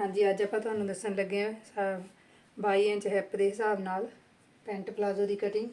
ਹਾਂਜੀ, ਅੱਜ ਆਪਾਂ ਤੁਹਾਨੂੰ ਦੱਸਣ ਲੱਗੇ ਹਾਂ 22 ਇੰਚ ਹੈਪ ਦੇ ਹਿਸਾਬ ਨਾਲ, ਪੈਂਟ ਪਲਾਜ਼ੋ ਦੀ ਕਟਿੰਗ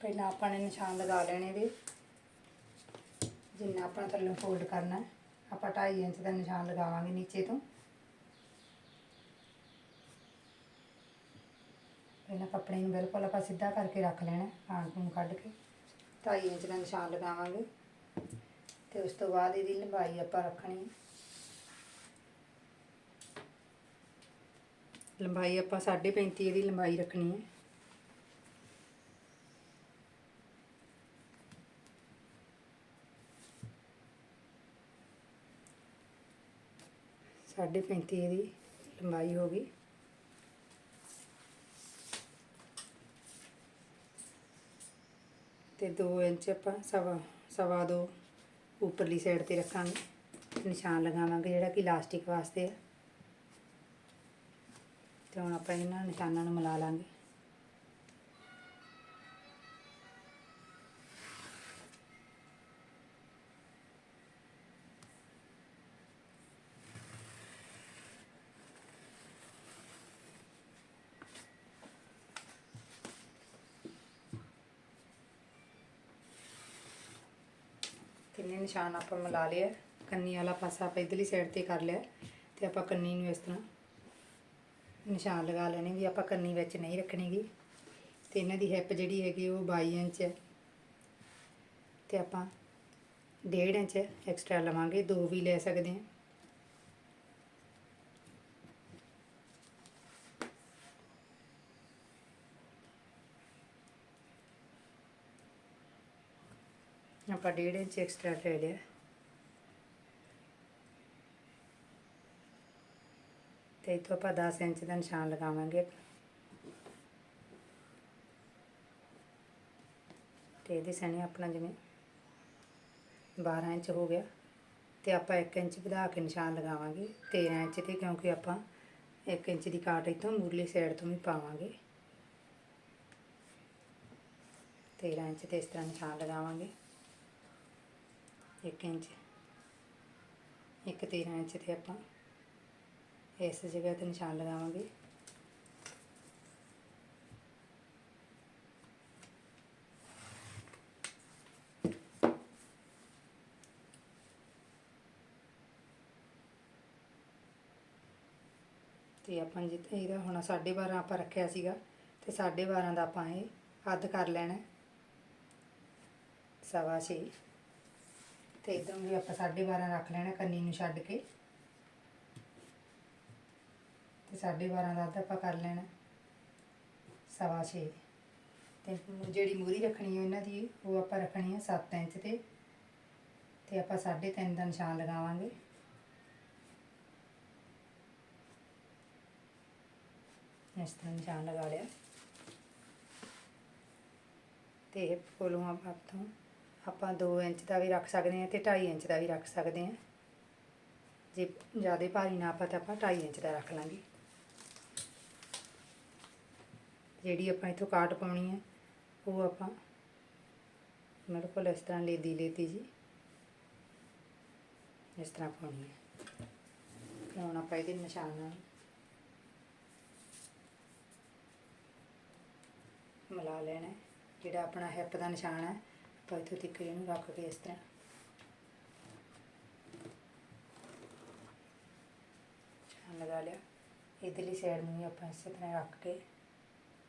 ਪਹਿਲਾਂ ਆਪਾਂ ਨੇ ਨਿਸ਼ਾਨ ਲਗਾ ਲੈਣੇ ਦੇ, ਜਿੰਨਾ ਆਪਾਂ ਥੱਲੇ ਫੋਲਡ ਕਰਨਾ ਆਪਾਂ 2.5 ਇੰਚ ਦਾ ਨਿਸ਼ਾਨ ਲਗਾਵਾਂਗੇ ਨੀਚੇ ਤੋਂ। ਪਹਿਲਾਂ ਕੱਪੜੇ ਨੂੰ ਬਿਲਕੁਲ ਆਪਾਂ ਸਿੱਧਾ ਕਰਕੇ ਰੱਖ ਲੈਣਾ ਪਾਣ ਨੂੰ ਕੱਢ ਕੇ। ਢਾਈ ਇੰਚ ਦਾ ਨਿਸ਼ਾਨ ਲਗਾਵਾਂਗੇ। ਤੇ ਉਸ ਤੋਂ ਬਾਅਦ ਇਹਦੀ ਲੰਬਾਈ ਆਪਾਂ ਰੱਖਣੀ। ਲੰਬਾਈ ਆਪਾਂ 35 ਇਹਦੀ ਲੰਬਾਈ ਰੱਖਣੀ ਹੈ। ਸਾਢੇ 35 ਇਹਦੀ ਲੰਬਾਈ ਹੋ ਗਈ। ਤੇ 2 ਇੰਚ ਆਪਾਂ ਸਵਾ ਸਵਾ ਦੋ ਉੱਪਰਲੀ ਸਾਈਡ ਤੇ ਰੱਖਾਂਗੇ। ਨਿਸ਼ਾਨ ਲਗਾਵਾਂਗੇ ਜਿਹੜਾ ਕਿ ਇਲਾਸਟਿਕ ਵਾਸਤੇ ਹੈ ਤੇ ਹੁਣ ਆਪਾਂ ਇਹਨਾਂ ਨਿਸ਼ਾਨਾਂ ਨੂੰ ਮਿਲਾ ਲਾਂਗੇ। ਤਿੰਨੇ ਨਿਸ਼ਾਨ ਆਪਾਂ ਮਿਲਾ ਲਿਆ ਕੰਨੀ ਵਾਲਾ ਪਾਸਾ ਆਪਾਂ ਇਧਰਲੀ ਸਾਈਡ ਤੇ ਕਰ ਲਿਆ ਤੇ ਆਪਾਂ ਕੰਨੀ ਨੂੰ ਇਸ ਤਰ੍ਹਾਂ ਨਿਸ਼ਾਨ ਲਗਾ ਲੈਣੇ ਵੀ ਆਪਾਂ ਕੰਨੀ ਵਿੱਚ ਨਹੀਂ ਰੱਖਣੀਗੀ। ਤੇ ਇਹਨਾਂ ਦੀ ਹਿੱਪ ਜਿਹੜੀ ਹੈਗੀ ਉਹ 22 ਇੰਚ ਹੈ। ਤੇ ਆਪਾਂ 1.5 ਇੰਚ ਐਕਸਟਰਾ ਲਵਾਂਗੇ, ਦੋ ਵੀ ਲੈ ਸਕਦੇ ਹਾਂ। ਆਪਾਂ ਡੇਢ ਇੰਚ ਐਕਸਟਰਾ ਲੈ ਲਿਆ ਤੇ ਇਥੋਂ ਆਪਾਂ 10 ਇੰਚ ਦਾ ਨਿਸ਼ਾਨ ਲਗਾਵਾਂਗੇ ਤੇ ਇਹਦੇ ਸਣੇ ਆਪਣਾ ਜਿਵੇਂ 12 ਇੰਚ ਹੋ ਗਿਆ ਤੇ ਆਪਾਂ 1 ਇੰਚ ਵਧਾ ਕੇ ਨਿਸ਼ਾਨ ਲਗਾਵਾਂਗੇ 13 ਇੰਚ ਤੇ ਕਿਉਂਕਿ ਆਪਾਂ 1 ਇੰਚ ਦੀ ਕਾਟ ਇਥੋਂ ਮੂਰਲੀ ਸਾਈਡ ਤੋਂ ਵੀ ਪਾਵਾਂਗੇ 13 ਇੰਚ ਤੇ ਇਸ ਤਰ੍ਹਾਂ ਨਿਸ਼ਾਨ ਲਗਾਵਾਂਗੇ 1 ਇੰਚ ਇੱਕ 13 ਇੰਚ ਤੇ ਆਪਾਂ ਇਸ ਜਗ੍ਹਾ ਤੇ ਨਿਸ਼ਾਨ ਲਗਾਵਾਂਗੇ। ਤੇ ਆਪਾਂ ਜਿੱਥੇ ਇਹਦਾ ਹੁਣ 12.5 ਆਪਾਂ ਰੱਖਿਆ ਸੀਗਾ ਤੇ 12.5 ਦਾ ਆਪਾਂ ਇਹ ਅੱਧ ਕਰ ਲੈਣਾ। ਸਵਾ ਛੇ। ਤੇ ਇਧਰੋਂ ਵੀ ਆਪਾਂ 12.5 ਰੱਖ ਲੈਣਾ ਕੰਨੀ ਨੂੰ ਛੱਡ ਕੇ। ਤੇ 12.5 ਦਾ ਅੱਧ ਆਪਾਂ ਕਰ ਲੈਣਾ, ਸਵਾ ਛੇ। ਤੇ ਜਿਹੜੀ ਮੂਰੀ ਰੱਖਣੀ ਹੈ ਇਹਨਾਂ ਦੀ, ਉਹ ਆਪਾਂ ਰੱਖਣੀ ਹੈ 7 ਇੰਚ ਤੇ। ਤੇ ਆਪਾਂ 3.5 ਦਾ ਨਿਸ਼ਾਨ ਲਗਾਵਾਂਗੇ। ਇਸ ਤਰ੍ਹਾਂ ਨਿਸ਼ਾਨ ਲਗਾ ਲਿਆ। ਤੇ ਇਹ ਕੋਲੋਂ ਆਪਾਂ ਤੋਂ ਆਪਾਂ 2 ਇੰਚ ਦਾ ਵੀ ਰੱਖ ਸਕਦੇ ਹਾਂ ਤੇ 2.5 ਇੰਚ ਦਾ ਵੀ ਰੱਖ ਸਕਦੇ ਹਾਂ। ਜੇ ਜ਼ਿਆਦਾ ਭਾਰੀ ਨਾ ਆਪਾਂ ਤਾਂ ਆਪਾਂ 2.5 ਇੰਚ ਦਾ ਰੱਖ ਲਾਂਗੇ। ਜਿਹੜੀ ਆਪਾਂ ਇਥੋਂ ਕਾਟ ਪਾਉਣੀ ਹੈ, ਉਹ ਆਪਾਂ ਮੇਰੇ ਕੋਲ ਇਸ ਤਰ੍ਹਾਂ ਲੇਦੀ ਲੇਤੀ ਜੀ। ਇਸ ਤਰ੍ਹਾਂ ਪਾਉਣੀ ਹੈ। ਤੇ ਹੁਣ ਆਪਾਂ ਇਹਦੇ ਨਿਸ਼ਾਨ ਨਾਲ ਮਿਲਾ ਲੈਣਾ ਜਿਹੜਾ ਆਪਣਾ ਹਿੱਪ ਦਾ ਨਿਸ਼ਾਨ ਹੈ ਆਪਾਂ ਇੱਥੋਂ ਤੱਕ ਇਹਨੂੰ ਰੱਖ ਕੇ ਇਸ ਤਰ੍ਹਾਂ ਨਿਸ਼ਾਨ ਲਗਾ ਲਿਆ ਇਧਰਲੀ ਸਾਈਡ ਨੂੰ ਵੀ ਆਪਾਂ ਇਸੇ ਤਰ੍ਹਾਂ ਰੱਖ ਕੇ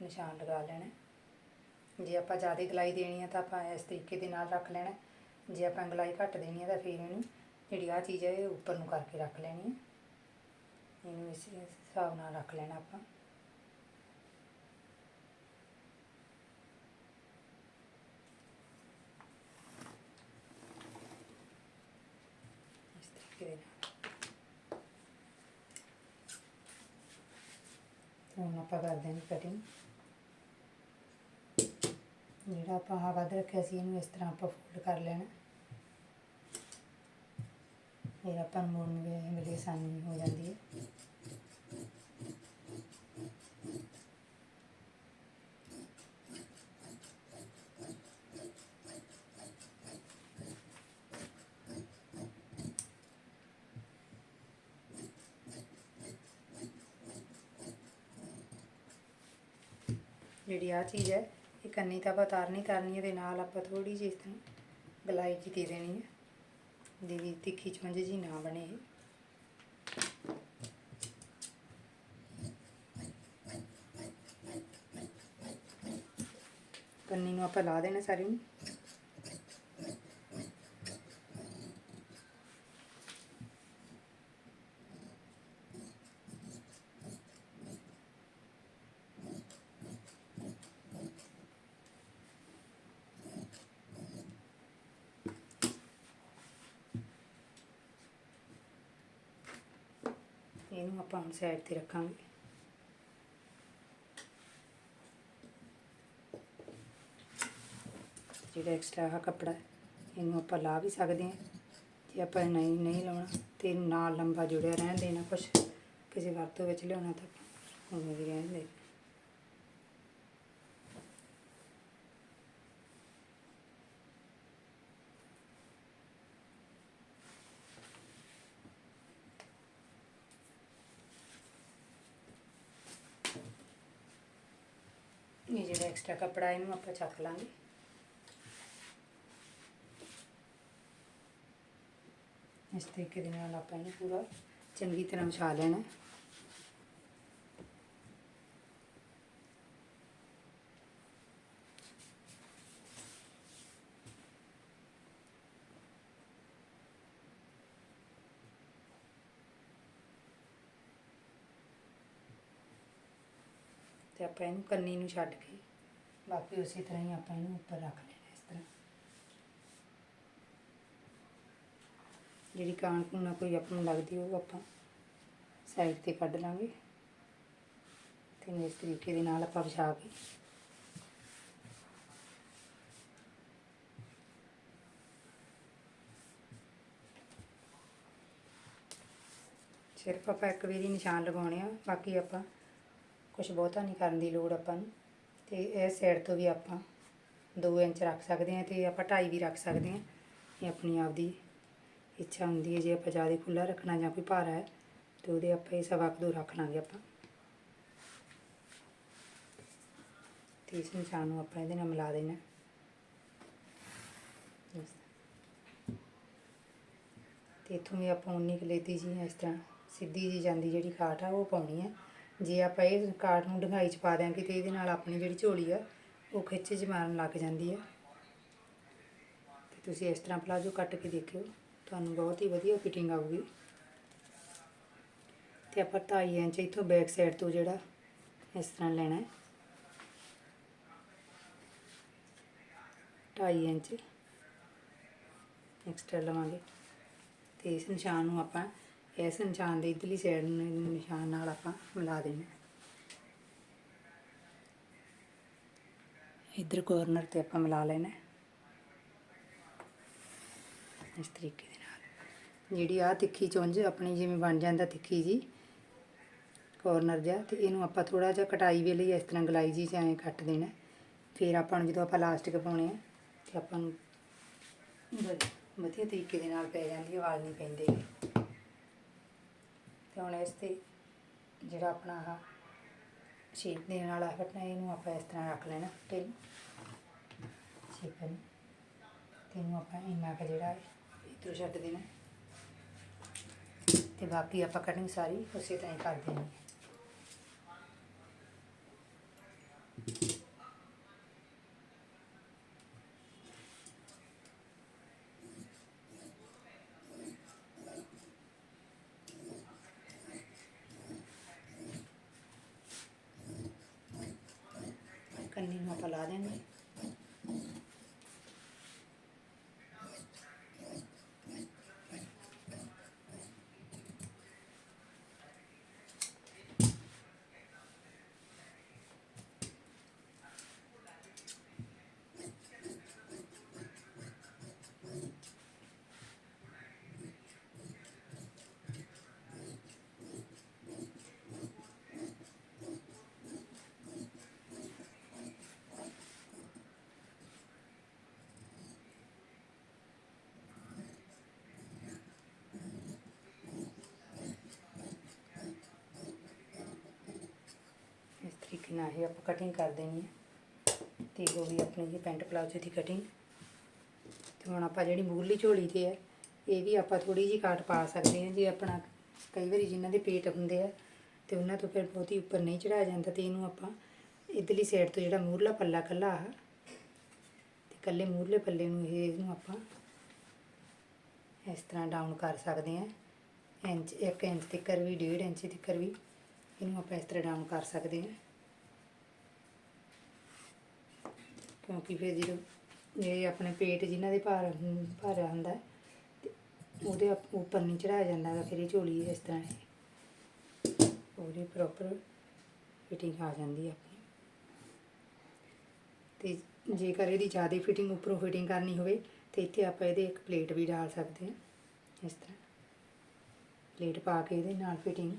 ਨਿਸ਼ਾਨ ਲਗਾ ਲੈਣਾ ਜੇ ਆਪਾਂ ਜ਼ਿਆਦਾ ਗਲਾਈ ਦੇਣੀ ਹੈ ਤਾਂ ਆਪਾਂ ਇਸ ਤਰੀਕੇ ਦੇ ਨਾਲ ਰੱਖ ਲੈਣਾ ਜੇ ਆਪਾਂ ਗਲਾਈ ਘੱਟ ਦੇਣੀ ਹੈ ਤਾਂ ਫਿਰ ਇਹਨੂੰ ਜਿਹੜੀ ਆ ਚੀਜ਼ ਹੈ ਇਹ ਉੱਪਰ ਨੂੰ ਕਰਕੇ ਰੱਖ ਲੈਣੀ ਹੈ ਇਹਨੂੰ ਇਸ ਹਿਸਾਬ ਨਾਲ ਰੱਖ ਲੈਣਾ ਆਪਾਂ ਇਸ ਹੁਣ ਆਪਾਂ ਕਰਦੇ ਹਾਂ ਕਟਿੰਗ ਜਿਹੜਾ ਆਪਾਂ ਆਹ ਵੱਧ ਰੱਖਿਆ ਸੀ ਇਹਨੂੰ ਇਸ ਤਰ੍ਹਾਂ ਆਪਾਂ ਫੋਲਡ ਕਰ ਲੈਣਾ ਫਿਰ ਆਪਾਂ ਨੂੰ ਮੋੜਨ ਵੇਲੇ ਵੇਲੇ ਆਸਾਨੀ ਹੋ ਜਾਂਦੀ ਹੈ ਜਿਹੜੀ ਆ ਚੀਜ਼ ਹੈ, ਇਹ ਕੰਨੀ ਤਾਂ ਆਪਾਂ ਤਾਰਨੀ ਤਾਰਨੀ ਇਹਦੇ ਨਾਲ ਆਪਾਂ ਥੋੜੀ ਜਿਹੀ ਇਸ ਤਰ੍ਹਾਂ ਗਲਾਈ ਜੀ ਦੇ ਦੇਣੀ ਹੈ ਦੀ ਤਿੱਖੀ ਚੁੰਝ ਜੀ ਨਾ ਬਣੇ ਕੰਨੀ ਨੂੰ ਆਪਾਂ ਲਾ ਦੇਣਾ ਸਾਰੀ ਨੂੰ। ਇਹਨੂੰ ਆਪਾਂ ਹੁਣ ਸਾਈਡ ਤੇ ਰੱਖਾਂਗੇ। ਜਿਹੜਾ ਐਕਸਟਰਾ ਆ ਕੱਪੜਾ ਇਹਨੂੰ ਆਪਾਂ ਲਾ ਵੀ ਸਕਦੇ ਹਾਂ। ਜੇ ਆਪਾਂ ਨਹੀਂ ਨਹੀਂ ਲਾਉਣਾ ਤੇ ਨਾਲ ਲੰਬਾ ਜੁੜਿਆ ਰਹਿਣ ਦੇਣਾ ਕੁਛ। ਕਿਸੇ ਵਰਤੋਂ ਵਿੱਚ ਲਿਆਉਣਾ ਤਾਂ ਉਵੇਂ ਵੀ ਰਹਿਣ ਦੇ ਇਹ ਜਿਹੜਾ ਐਕਸਟਰਾ ਕੱਪੜਾ ਇਹਨੂੰ ਆਪਾਂ ਚੱਕ ਲਾਂਗੇ। ਇਸ ਤਰੀਕੇ ਦੇ ਨਾਲ ਆਪਾਂ ਇਹਨੂੰ ਪੂਰਾ ਚੰਗੀ ਤਰ੍ਹਾਂ ਵਿਛਾ ਲੈਣਾ। ਤੇ ਆਪਾਂ ਇਹਨੂੰ ਕੰਨੀ ਨੂੰ ਛੱਡ ਕੇ ਬਾਕੀ ਉਸੇ ਤਰ੍ਹਾਂ ਹੀ ਆਪਾਂ ਇਹਨੂੰ ਉੱਪਰ ਰੱਖ ਲੈਣਾ ਇਸ ਤਰ੍ਹਾਂ। ਜਿਹੜੀ ਕਾਣ ਕੂਣਾ ਕੋਈ ਆਪਾਂ ਨੂੰ ਲੱਗਦੀ ਉਹ ਆਪਾਂ ਸਾਈਡ ਤੇ ਕੱਢ ਲਾਂਗੇ। ਤੇ ਇਸ ਤਰੀਕੇ ਦੇ ਨਾਲ ਆਪਾਂ ਵਿਛਾ ਕੇ ਸਿਰਫ ਆਪਾਂ ਇੱਕ ਵਾਰੀ ਨਿਸ਼ਾਨ ਲਗਾਉਣੇ ਆ, ਬਾਕੀ ਆਪਾਂ ਕੁਝ ਬਹੁਤਾ ਨਹੀਂ ਕਰਨ ਦੀ ਲੋੜ ਆਪਾਂ ਨੂੰ। ਤੇ ਇਹ ਸਾਈਡ ਤੋਂ ਵੀ ਆਪਾਂ 2 ਇੰਚ ਰੱਖ ਸਕਦੇ ਹਾਂ ਤੇ ਆਪਾਂ 2.5 ਵੀ ਰੱਖ ਸਕਦੇ ਹਾਂ। ਇਹ ਆਪਣੀ ਆਪ ਦੀ ਇੱਛਾ ਹੁੰਦੀ ਹੈ, ਜੇ ਆਪਾਂ ਜ਼ਿਆਦਾ ਖੁੱਲਾ ਰੱਖਣਾ ਜਾਂ ਕੋਈ ਭਾਰਾ ਹੈ, ਤੇ ਉਹਦੇ ਆਪਾਂ ਇਹ ਸਵਾ ਕੁ ਦੋ ਰੱਖ ਲਾਂਗੇ ਆਪਾਂ। ਤੇ ਇਸ ਨਿਸ਼ਾਨ ਨੂੰ ਆਪਾਂ ਇਹਦੇ ਨਾਲ ਮਿਲਾ ਦੇਣਾ। ਬਸ। ਤੇ ਇੱਥੋਂ ਵੀ ਆਪਾਂ ਉਨੀ ਕਲੇਤੀ ਜੀ, ਇਸ ਤਰ੍ਹਾਂ ਸਿੱਧੀ ਜੀ ਜਾਂਦੀ ਜਿਹੜੀ ਕਾਟ ਆ, ਉਹ ਪਾਉਣੀ ਹੈ। ਜੇ ਆਪਾਂ ਇਹ ਕਾਟ ਨੂੰ ਡੰਗਾਈ ਚ ਪਾ ਦਿਆਂਗੇ ਤੇ ਇਹਦੇ ਨਾਲ ਆਪਣੀ ਜਿਹੜੀ ਝੋਲੀ ਆ, ਉਹ ਖਿੱਚ ਚ ਮਾਰਨ ਲੱਗ ਜਾਂਦੀ ਆ। ਤੇ ਤੁਸੀਂ ਇਸ ਤਰ੍ਹਾਂ ਪਲਾਜੋ ਕੱਟ ਕੇ ਦੇਖਿਓ, ਤੁਹਾਨੂੰ ਬਹੁਤ ਹੀ ਵਧੀਆ ਫਿਟਿੰਗ ਆਊਗੀ। ਤੇ ਆਪਾਂ 2.5 ਇੰਚ ਇੱਥੋਂ ਬੈਕ ਸਾਈਡ ਤੋਂ ਜਿਹੜਾ ਇਸ ਤਰ੍ਹਾਂ ਲੈਣਾ ਹੈ। 2.5 ਇੰਚ ਐਕਸਟਰਾ ਲਵਾਂਗੇ। ਤੇ ਇਸ ਨਿਸ਼ਾਨ ਨੂੰ ਆਪਾਂ ਇਸ ਨਿਸ਼ਾਨ ਦੇ ਇਧਰਲੀ ਸਾਈਡ ਨੂੰ ਨਿਸ਼ਾਨ ਨਾਲ ਆਪਾਂ ਮਿਲਾ ਦੇਣਾ ਇਧਰ ਕੋਰਨਰ ਤੇ ਆਪਾਂ ਮਿਲਾ ਲੈਣਾ ਇਸ ਤਰੀਕੇ ਦੇ ਨਾਲ। ਜਿਹੜੀ ਆ ਤਿੱਖੀ ਚੁੰਝ ਆਪਣੀ ਜਿਵੇਂ ਬਣ ਜਾਂਦਾ ਤਿੱਖੀ ਜੀ ਕੋਰਨਰ ਜਿਹਾ, ਤੇ ਇਹਨੂੰ ਆਪਾਂ ਥੋੜਾ ਜਿਹਾ ਕਟਾਈ ਵੇਲੇ ਇਸ ਤਰ੍ਹਾਂ ਗਲਾਈ ਜੀ ਚ ਕੱਟ ਦੇਣਾ ਫਿਰ ਆਪਾਂ ਨੂੰ ਜਦੋਂ ਆਪਾਂ ਲਾਸਟਿਕ ਪਾਉਣੇ ਆ, ਤੇ ਆਪਾਂ ਨੂੰ ਵ- ਵਧੀਆ ਤਰੀਕੇ ਦੇ ਨਾਲ ਪੈ ਜਾਂਦੀ ਹੈ, ਵਾਲ ਨਹੀਂ ਪੈਂਦੇ। ਗੇ। ਤੇ ਹੁਣ ਇਸ ਤੇ ਜਿਹੜਾ ਆਪਣਾ ਆਹ ਸ਼ੇਪ ਦੇਣ ਵਾਲਾ ਹਟਣਾ ਇਹਨੂੰ ਆਪਾਂ ਇਸ ਤਰ੍ਹਾਂ ਰੱਖ ਲੈਣਾ ਟਿਲ ਸ਼ੇਪ ਨੂੰ ਤੇ ਇਹਨੂੰ ਆਪਾਂ ਇੰਨਾ ਕੁ ਜਿਹੜਾ ਹੈ, ਇੱਧਰੋਂ ਛੱਡ ਦੇਣਾ। ਤੇ ਬਾਕੀ ਆਪਾਂ ਕਟਿੰਗ ਸਾਰੀ ਉਸੇ ਤਰ੍ਹਾਂ ਹੀ ਕਰ ਦੇਣੀ ਹੈ। ਕੰਨੀ ਨੂੰ ਆਪਾਂ ਲਾ ਦੇਣਾ ਨਾਲ ਹੀ ਆਪਾਂ ਕਟਿੰਗ ਕਰ ਦੇਣੀ ਹੈ। ਤੇ ਉਹ ਵੀ ਆਪਣੀ ਜੀ ਪੈਂਟ ਪਲਾਜ਼ੋ ਦੀ ਕਟਿੰਗ ਤੇ ਹੁਣ ਆਪਾਂ ਜਿਹੜੀ ਮੂਰਲੀ ਝੋਲੀ ਤੇ ਹੈ, ਇਹ ਵੀ ਆਪਾਂ ਥੋੜੀ ਜਿਹੀ ਕਾਟ ਪਾ ਸਕਦੇ ਹਾਂ। ਜੇ ਆਪਣਾ ਕਈ ਵਾਰੀ ਜਿਨ੍ਹਾਂ ਦੇ ਪੇਟ ਹੁੰਦੇ ਆ, ਤੇ ਉਹਨਾਂ ਤੋਂ ਫਿਰ ਬਹੁਤੀ ਉੱਪਰ ਨਹੀਂ ਚੜਾਇਆ ਜਾਂਦਾ ਤੇ ਇਹਨੂੰ ਆਪਾਂ ਇਧਰਲੀ ਸਾਈਡ ਤੋਂ ਜਿਹੜਾ ਮੂਰਲਾ ਪੱਲਾ ਕੱਲਾ ਆ, ਤੇ ਕੱਲੇ ਮੂਰਲੇ ਪੱਲੇ ਨੂੰ ਇਹ ਇਹਨੂੰ ਆਪਾਂ ਇਸ ਤਰ੍ਹਾਂ ਡਾਊਨ ਕਰ ਸਕਦੇ ਹਾਂ। ਇੰਚ 1 ਇੰਚ ਤੱਕਰ ਵੀ 1.5 ਇੰਚ ਤੱਕਰ ਵੀ ਇਹਨੂੰ ਆਪਾਂ ਇਸ ਤਰ੍ਹਾਂ ਡਾਊਨ ਕਰ ਸਕਦੇ ਹਾਂ। ਕਿਉਂਕਿ ਫਿਰ ਜਦੋਂ ਇਹ ਆਪਣੇ ਪੇਟ ਜਿਨ੍ਹਾਂ ਦੇ ਭਾਰ ਹੁੰ- ਭਾਰਾ ਹੁੰਦਾ ਹੈ, ਤੇ ਉਹਦੇ ਉਪ- ਉੱਪਰ ਨਹੀਂ ਚੜਾਇਆ ਜਾਂਦਾ ਗਾ ਫਿਰ ਇਹ ਝੋਲੀ ਇਸ ਤਰ੍ਹਾਂ ਇਹ ਪੂਰੀ ਪ੍ਰੋਪਰ ਫਿਟਿੰਗ ਆ ਜਾਂਦੀ ਹੈ ਆਪਣੀ। ਤੇ ਜੇਕਰ ਇਹਦੀ ਜ਼ਿਆਦਾ ਫਿਟਿੰਗ ਉੱਪਰੋਂ ਫਿਟਿੰਗ ਕਰਨੀ ਹੋਵੇ ਤੇ ਇੱਥੇ ਆਪਾਂ ਇਹਦੇ ਇੱਕ ਪਲੇਟ ਵੀ ਡਾਲ ਸਕਦੇ ਹਾਂ ਇਸ ਤਰ੍ਹਾਂ। ਪਲੇਟ ਪਾ ਕੇ ਇਹਦੇ ਨਾਲ ਫਿਟਿੰਗ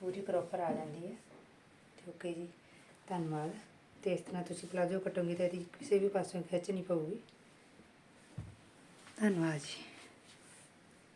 ਪੂਰੀ ਪ੍ਰੋਪਰ ਆ ਜਾਂਦੀ ਹੈ। ਤੇ ਓਕੇ ਜੀ ਧੰਨਵਾਦ। ਤੇ ਇਸ ਤਰ੍ਹਾਂ ਤੁਸੀਂ ਪਲਾਜ਼ੋ ਕੱਟੋਗੇ ਤਾਂ ਇਹਦੀ ਕਿਸੇ ਵੀ ਪਾਸੋਂ ਖਿੱਚ ਨਹੀਂ ਪਊਗੀ। ਧੰਨਵਾਦ ਜੀ।